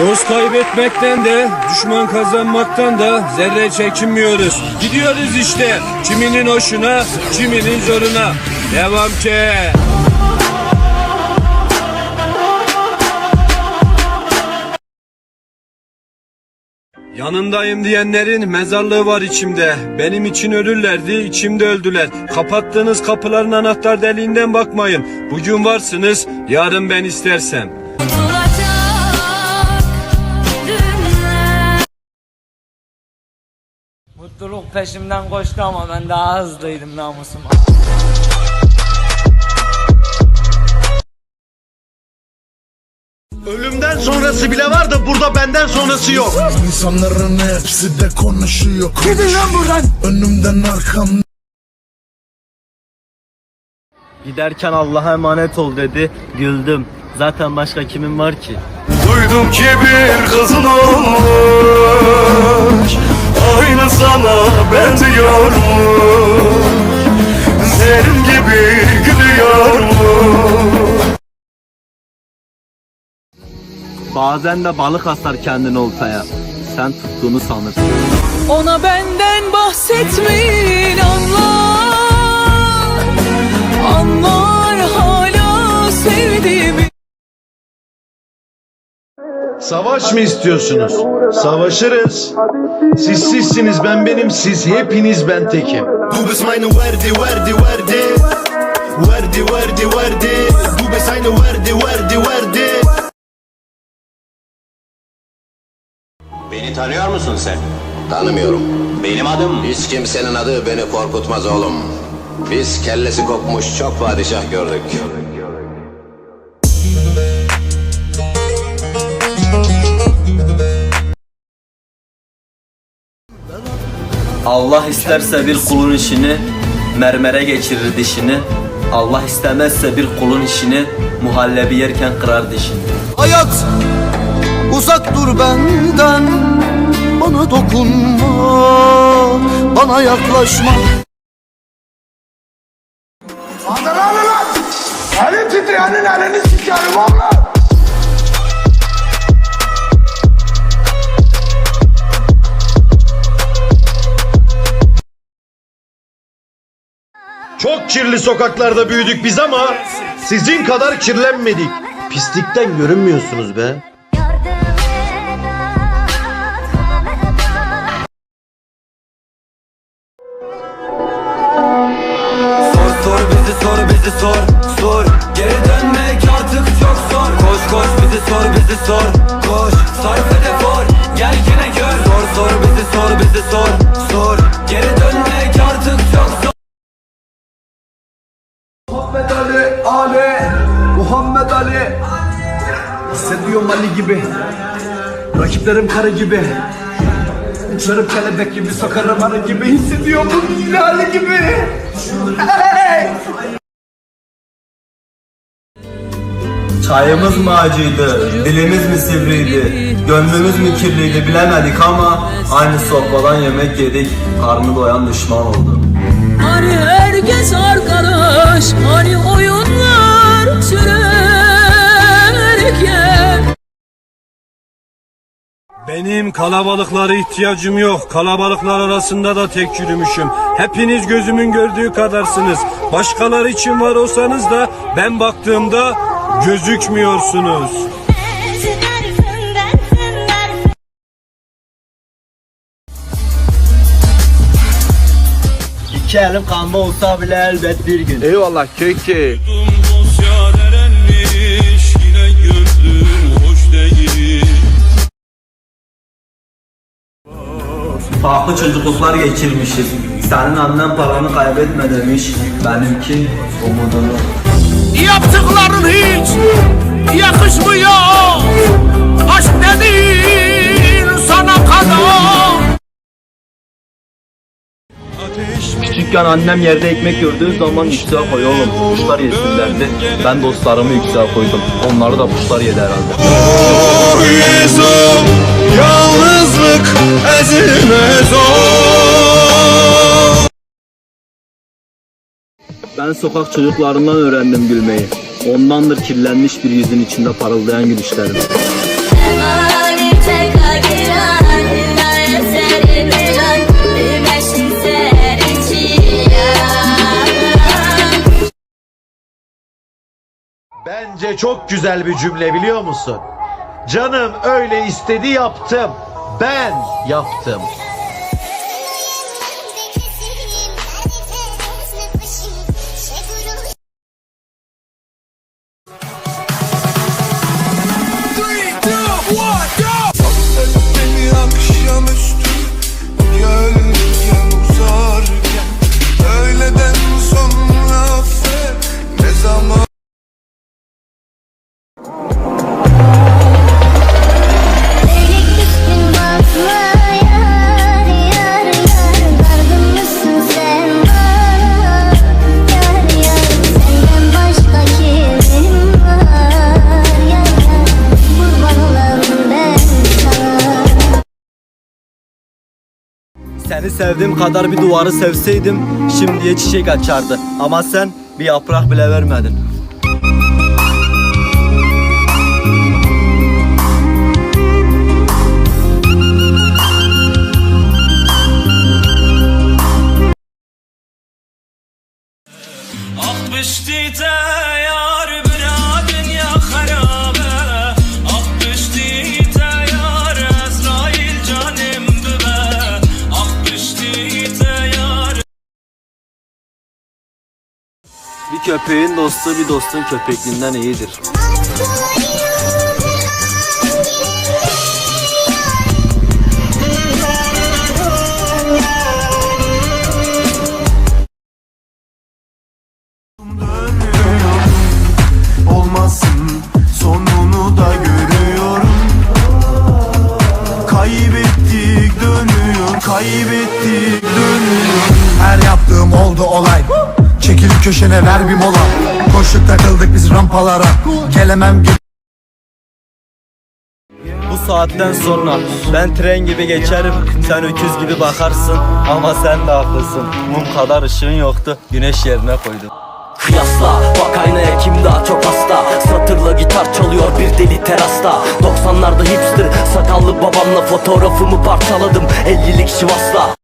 Dost kaybetmekten de, düşman kazanmaktan da zerre çekinmiyoruz. Gidiyoruz işte. Kiminin hoşuna, kiminin zoruna. Devam ki. Yanındayım diyenlerin mezarlığı var içimde. Benim için ölürlerdi, içimde öldüler. Kapattığınız kapıların anahtar deliğinden bakmayın. Bugün varsınız, yarın ben istersem. Peşimden koştu ama ben daha hızlıydım namusuma. Ölümden sonrası bile var da burada benden sonrası yok. İnsanların hepsi de konuşuyor Gidin lan buradan Önümden arkamdan Giderken Allah'a emanet ol dedi. Güldüm. Zaten başka kimin var ki? Duydum ki bir kızın olmuş Aynı sana benziyormuş Senin gibi gülüyormuş Bazen de balık asar kendini oltaya. Sen tuttuğunu sanırsın. Ona benden bahsetmeyin anlar Savaş mı istiyorsunuz? Savaşırız. Siz sizsiniz ben benim siz hepiniz ben tekim. Du bist meine Werde, Werde, Werde. Werde, Werde, Werde. Du bist eine Werde, Werde, Werde. Beni tanıyor musun sen? Tanımıyorum. Benim adım Hiç kimsenin adı beni korkutmaz oğlum. Biz kellesi kopmuş çok padişah gördük. Allah isterse bir kulun işini mermere geçirir dişini. Allah istemezse bir kulun işini muhallebi yerken kırar dişini. Hayat uzak dur benden Bana dokunma Bana yaklaşma Çok kirli sokaklarda büyüdük biz ama sizin kadar kirlenmedik. Pislikten görünmüyorsunuz be. Sor sor bizi sor bizi sor sor. Geri dönmek artık çok zor. Koş koş bizi sor bizi sor. Koş sarf efor Gel yine gör. Sor sor bizi sor bizi sor Hissediyorum Ali gibi Rakiplerim karı gibi Uçarım kelebek gibi, sokarım arı gibi Hissediyorum bu Ali gibi hey! Çayımız mı acıydı, dilimiz mi sivriydi, gönlümüz mü kirliydi bilemedik ama aynı sofradan yemek yedik, karnı doyan düşman oldu. Hani herkes arkadaş Hani oyunlar sürerken Benim kalabalıklara ihtiyacım yok. Kalabalıklar arasında da tek yürümüşüm. Hepiniz gözümün gördüğü kadarsınız. Başkaları için var olsanız da ben baktığımda gözükmüyorsunuz. İki elim kanma olsa bile elbet bir gün. Eyvallah keke. Farklı çocukluklar geçirmişiz. Senin annen paranı kaybetme demiş, benimki umudunu. Yaptıkların hiç yakışmıyor Aşk dediğin sana kadar Küçükken annem yerde ekmek gördüğü zaman yükseğe koy oğlum. Kuşlar yesin derdi. Ben dostlarımı yükseğe koydum. Onları da kuşlar yedi herhalde. bilmez o Ben sokak çocuklarından öğrendim gülmeyi. Ondandır kirlenmiş bir yüzün içinde parıldayan gülüşlerim. Bence çok güzel bir cümle biliyor musun? Canım öyle istedi yaptım. Ben yaptım. Seni sevdiğim kadar bir duvarı sevseydim şimdiye çiçek açardı. Ama sen bir yaprak bile vermedin. Ah pişti yar köpeğin dostu bir dostun köpekliğinden iyidir. Köşene ver bir mola. Koştuk takıldık biz rampalara. Gelemem ge- Bu saatten sonra ben tren gibi geçerim, sen öküz gibi bakarsın. Ama sen de haklısın. Mum kadar ışığın yoktu, güneş yerine koydum. Kıyasla bak aynaya kim daha çok hasta? Satırla gitar çalıyor bir deli terasta. 90'larda hipster sakallı babamla fotoğrafımı parçaladım. 50'lik şivasla